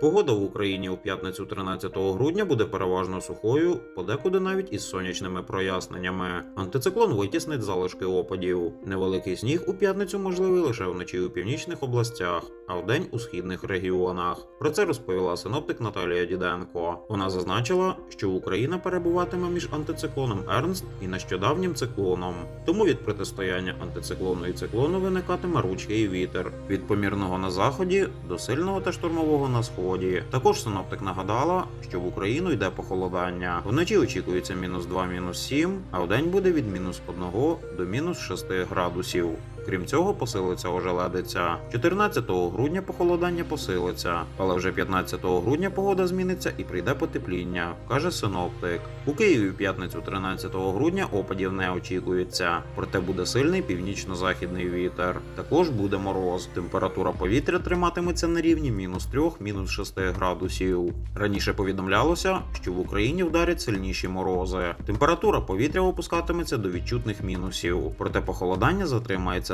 Погода в Україні у п'ятницю 13 грудня буде переважно сухою, подекуди навіть із сонячними проясненнями. Антициклон витіснить залишки опадів. Невеликий сніг у п'ятницю можливий лише вночі у північних областях, а вдень у східних регіонах. Про це розповіла синоптик Наталія Діденко. Вона зазначила, що Україна перебуватиме між антициклоном Ернст і нещодавнім циклоном. Тому від протистояння антициклону і циклону виникатиме ручки і вітер від помірного на заході до сильного та штурмового на сході. Також синоптик нагадала, що в Україну йде похолодання. Вночі очікується мінус 2, мінус 7, а вдень буде від мінус 1 до мінус 6 градусів. Крім цього, посилиться ожеледиця. 14 грудня похолодання посилиться, але вже 15 грудня погода зміниться і прийде потепління, каже синоптик. У Києві в п'ятницю 13 грудня опадів не очікується, проте буде сильний північно-західний вітер. Також буде мороз. Температура повітря триматиметься на рівні мінус 3, мінус 6 градусів. Раніше повідомлялося, що в Україні вдарять сильніші морози. Температура повітря опускатиметься до відчутних мінусів, проте похолодання затримається